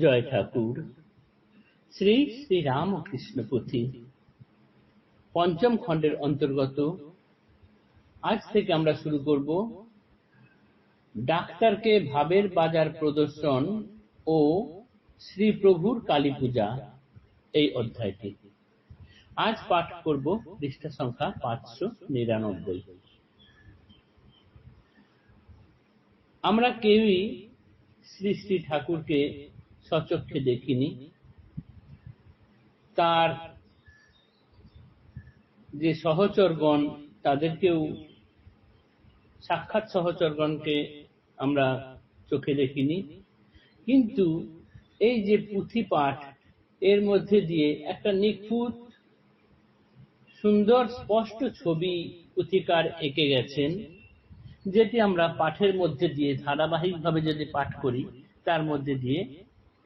জয় ঠাকুর। শ্রী শ্রী রামকৃষ্ণ পুঁথি। পঞ্চম খণ্ডের অন্তর্গত। আজ থেকে আমরা শুরু করব ডাক্তারকে ভাবের বাজার প্রদর্শন ও শ্রী প্রভুর কালী পূজা এই অধ্যায়টি। আজ পাঠ করব পৃষ্ঠা সংখ্যা পাঁচশো নিরানব্বই। আমরা কেউই শ্রী শ্রী ঠাকুরকে সচক্ষে দেখিনি। তার যে সহচরগণ, তাদেরকেও সাক্ষাৎ সহচরগণকে আমরা চোখে দেখিনি। কিন্তু এই যে পুঁথি পাঠ এর মধ্যে দিয়ে একটা নিখুঁত, সুন্দর, স্পষ্ট ছবি পুঁথিকার এঁকে গেছেন, যেটি আমরা পাঠের মধ্যে দিয়ে, ধারাবাহিকভাবে যদি পাঠ করি, তার মধ্যে দিয়ে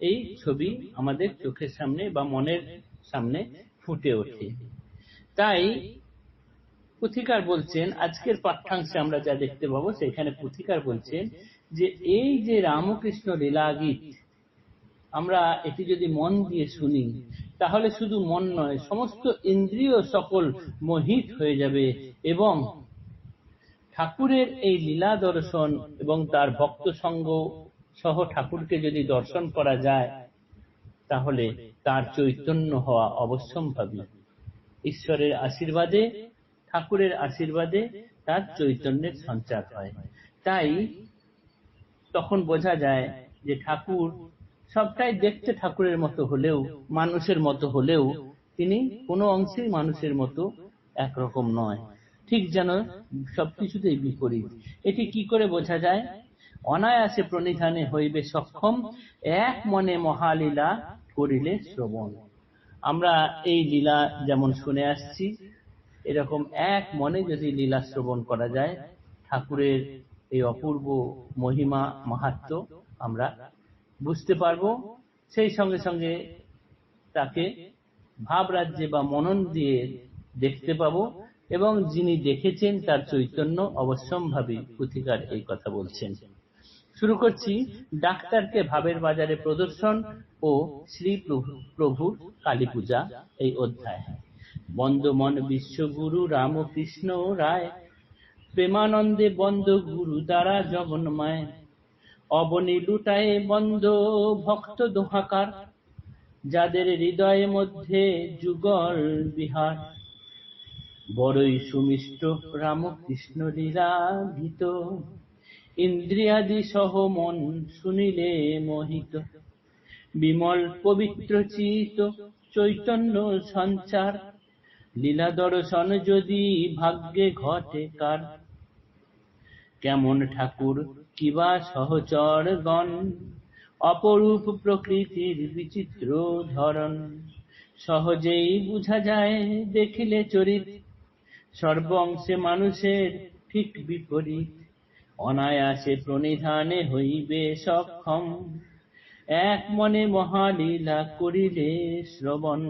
এই ছবি আমাদের চোখের সামনে বা মনের সামনে ফুটে ওঠে। তাই পুথিকার বলছেন, আজকের পাঠ্যাংশে আমরা যা দেখতে পাবো সেখানে পুথিকার বলছেন যে এই যে রামকৃষ্ণ লীলা গীত আমরা এটি যদি মন দিয়ে শুনি, তাহলে শুধু মন নয়, সমস্ত ইন্দ্রিয় সকল মোহিত হয়ে যাবে এবং ঠাকুরের এই লীলা দর্শন এবং তার ভক্ত সঙ্গ সহ ঠাকুরকে যদি দর্শন করা যায়, তাহলে তার চৈতন্য হওয়া অবশ্যম্ভাবী। ঈশ্বরের আশীর্বাদে, ঠাকুরের আশীর্বাদে তার চৈতন্যের সঞ্চার হয়। তাই তখন বোঝা যায় যে ঠাকুর সবটাই দেখতে ঠাকুরের মতো হলেও, মানুষের মতো হলেও, তিনি কোনো অংশেই মানুষের মতো একরকম নয়। ঠিক যেন সবকিছুতেই বিপরীত। এটি কি করে বোঝা যায়? অনায়াসে প্রণিধানে হইবে সক্ষম, এক মনে মহালীলা করিলে শ্রবণ। আমরা এই লীলা যেমন শুনে আসছি, এরকম এক মনে যদি লীলা শ্রবণ করা যায়, ঠাকুরের এই অপূর্ব মহিমা, মাহাত্ম আমরা বুঝতে পারব। সেই সঙ্গে সঙ্গে তাকে ভাবরাজ্যে বা মনন দিয়ে দেখতে পাবো এবং যিনি দেখেছেন তার চৈতন্য অবশ্যম্ভাবী পুথিকার এই কথা বলছেন। শুরু করছি ডাক্তারকে ভাবের বাজারে প্রদর্শন ও শ্রী প্রভুর কালী পূজা এই অধ্যায়। বন্দমন বিশ্বগুরু রামকৃষ্ণ রায়, প্রেমানন্দে বন্ধ গুরু দ্বারা জগন্মায়, অবনী লুটায় বন্ধ ভক্ত দোহাকার, যাদের হৃদয়ে মধ্যে যুগল বিহার। বড়ই সুমিষ্ট রামকৃষ্ণ লীলা গীত ইন্দ্রিয়াদি সহ মন শুনিলে মোহিত। বিমল পবিত্র চিত চৈতন্য সঞ্চার। লীলা দর্শন যদি ভাগ্যে ঘটে কার? কেমন ঠাকুর, কিবা সহচর গণ? অপরূপ প্রকৃতির বিচিত্র ধরন সহজেই বুঝা যায় দেখিলে চরিত। সর্বংশে মানুষের ঠিক বিপরীত। অনায়াসে প্রণিধানে হইবে সক্ষম। এক মনে মহালীলা করিলে শ্রবণ।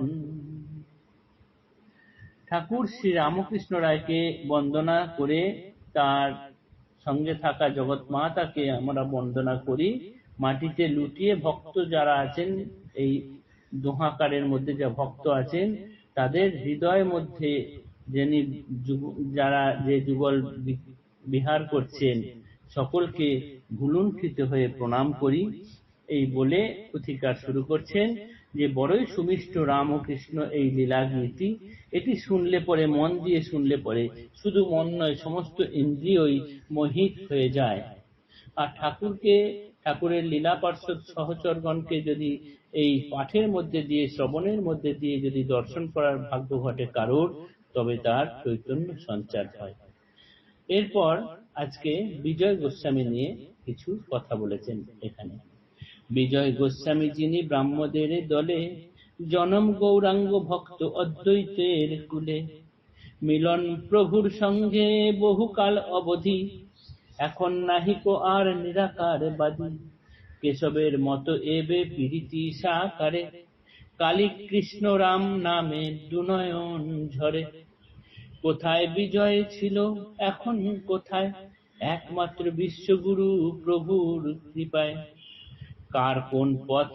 ঠাকুর শ্রী রামকৃষ্ণ রায়কে বন্দনা করে তার সঙ্গে থাকা জগৎ মাতাকে আমরা বন্দনা করি। মাটিতে লুটিয়ে ভক্ত যারা আছেন, এই দোহাকারের মধ্যে যা ভক্ত আছেন, তাদের হৃদয় মধ্যে যিনি যারা যে যুগল বিহার করছেন। সকলকে গুলুণ্ঠিত হয়ে প্রণাম করি। এই বলে পুথিকার শুরু করছেন যে, বড়ই সুমিষ্ট রামকৃষ্ণ এই লীলা গীতি এটি শুনলে পরে, মন দিয়ে শুনলে পরে, শুধু মন নয়, সমস্ত ইন্দ্রিয়ই মোহিত হয়ে যায়। আর ঠাকুরকে, ঠাকুরের লীলা পার্শ্বদ সহচরগণকে যদি এই পাঠের মধ্যে দিয়ে, শ্রবণের মধ্যে দিয়ে যদি দর্শন করার ভাগ্য ঘটে কারোর, তবে তার চৈতন্য সঞ্চার হয়। এরপর আজকে বিজয় গোস্বামী নিয়ে কিছু কথা বলেছেন এখানে। বিজয় গোস্বামী যিনি ব্রাহ্মদের দলে জনম গৌরাঙ্গ ভক্ত অদ্বৈতের কুলে, মিলন প্রভুর সঙ্গে বহুকাল অবধি, এখন নাহিক আর নিরাকার বাদী। কেশবের মতো এবে প্রীতি সাকারে কালী কৃষ্ণ রাম নামে দুনয়ন ঝরে। কোথায় বিজয় ছিল? এখন কোথায়? একমাত্র বিশ্বগুরু প্রভুর কৃপায়। কার কোন পথ?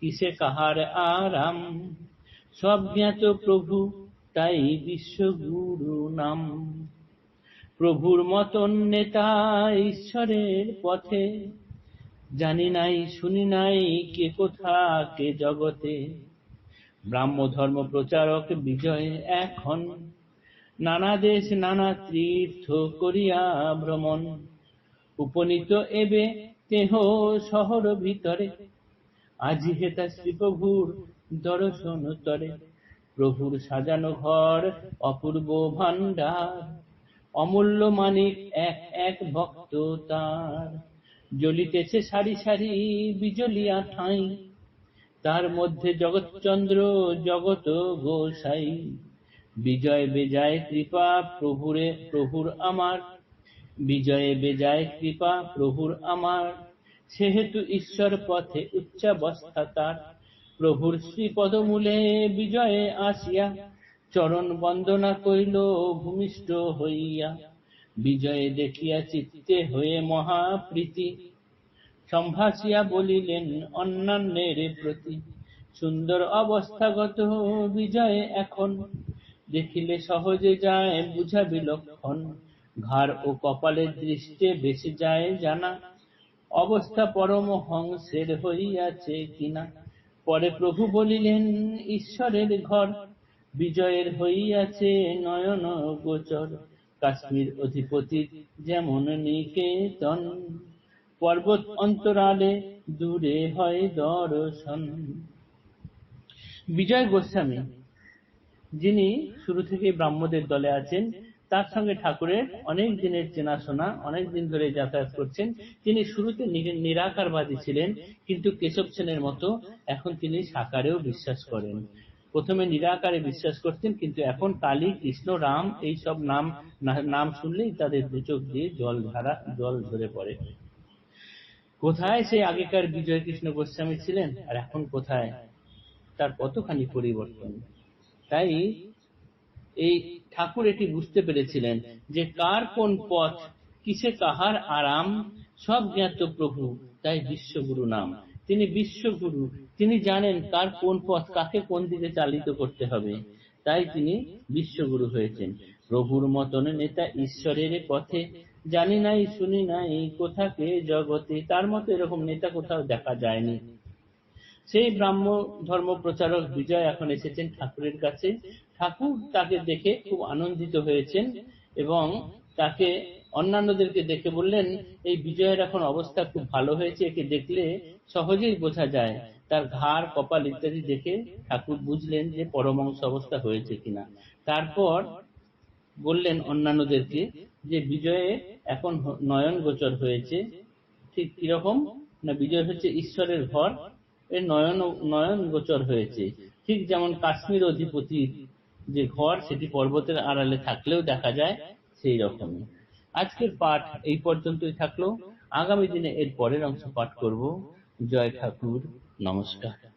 কিসে কাহার আরাম? সব জ্ঞাত প্রভু, তাই বিশ্বগুরু নাম। প্রভুর মতন নেতা ঈশ্বরের পথে। জানি নাই, শুনি নাই কে কোথা, কে জগতে। ব্রাহ্ম ধর্ম প্রচারক বিজয় এখন। নানা দেশ নানা তীর্থ করিয়া ভ্রমণ। উপনীত এবে তেহ শহর ভিতরে। আজি হেতা শ্রীপ্রভুর দর্শন তরে প্রভুর সাজানো ঘর, অপূর্ব ভান্ডার অমূল্য মানিক এক এক ভক্ত তার। জ্বলিতেছে সারি সারি বিজলিয়া ঠাঁই। তার মধ্যে জগৎচন্দ্র জগত গোসাই। বিজয় বেজায় কৃপা, প্রভুরে, প্রভুর আমার। বিজয়ে বেজায় কৃপা, প্রভুর আমার। সেহেতু ঈশ্বর পথে উচ্চাবস্থা তার। প্রভুর শ্রীপদমূলে বিজয়ে আসিয়া, চরণ বন্দনা করিল ভূমিষ্ঠ হইয়া। বিজয়ে দেখিয়া চিত্তে হয়ে মহাপ্রীতি। সম্ভাসিয়া বলিলেন, অন্যান্যের প্রতি সুন্দর অবস্থাগত বিজয়ে এখন দেখিলে সহজে যায় বুঝা বিলক্ষণ। ঘাড় ও কপালের দৃষ্টে বেশি যায় জানা। অবস্থা পরম হংসের হইয়াছে কিনা। পরে প্রভু বলিলেন, ঈশ্বরের ঘর, বিজয়ের হইয়াছে নয়ন গোচর। কাশ্মীর অধিপতি যেমন নিকেতন। পর্বত অন্তরালে দূরে হয় দর্শন। বিজয় গোস্বামী যিনি শুরু থেকে ব্রাহ্মদের দলে আছেন, তার সঙ্গে ঠাকুরের অনেক দিনের চেনাশোনা, অনেক দিন ধরে যাতায়াত করছেন। তিনি শুরুতে নিরাকারবাদী ছিলেন, কিন্তু কেশব সেনের মতো এখন তিনি সাকারেও বিশ্বাস করেন। প্রথমে নিরাকারে বিশ্বাস করতেন, কিন্তু এখন কালী, কৃষ্ণ, রাম এই সব নাম নাম শুনলেই তাদের দু চোখ দিয়ে জল ধারা, জল ধরে পড়ে। কোথায় সেই আগেকার বিজয় কৃষ্ণ গোস্বামী ছিলেন? আর এখন কোথায়? তার কতখানি পরিবর্তন? তাই এই ঠাকুর এটি বুঝতে পেরেছিলেন যে কার কোন পথ, কিসে কাহার আরাম, সব জ্ঞাত প্রভু, তাই বিশ্বগুরু নাম। তিনি বিশ্বগুরু, তিনি জানেন কার কোন পথ কাকে কোন দিকে চালিত করতে হবে, তাই তিনি বিশ্বগুরু হয়েছেন। প্রভুর মতন নেতা ঈশ্বরের পথে, জানি নাই, শুনি নাই কোথাকে জগতে, তার মতো এরকম নেতা কোথাও দেখা যায়নি। সেই ব্রাহ্ম ধর্ম প্রচারক বিজয় এখন এসেছেন ঠাকুরের কাছে। ঠাকুর তাকে দেখে খুব আনন্দিত হয়েছেন এবং তাকে অন্যান্যদেরকে দেখে বললেন, এই বিজয়ের এখন অবস্থা খুব ভালো হয়েছে, একে দেখলে সহজেই বোঝা যায়। তার ঘাড়, কপাল ইত্যাদি দেখে ঠাকুর বুঝলেন যে পরমাংশ অবস্থা হয়েছে কিনা। তারপর বললেন অন্যান্যদেরকে যে, বিজয়ে এখন নয়ন গোচর হয়েছে। ঠিক কীরকম? না, বিজয় হচ্ছে ঈশ্বরের ঘর এর নয়ন নয়ন গোচর হয়েছে। ঠিক যেমন কাশ্মীর অধিপতির যে ঘর সেটি পর্বতের আড়ালে থাকলেও দেখা যায় সেই রকমই আজকের পাঠ এই পর্যন্তই থাকল। আগামী দিনে এর পরের অংশ পাঠ করব। জয় ঠাকুর, নমস্কার।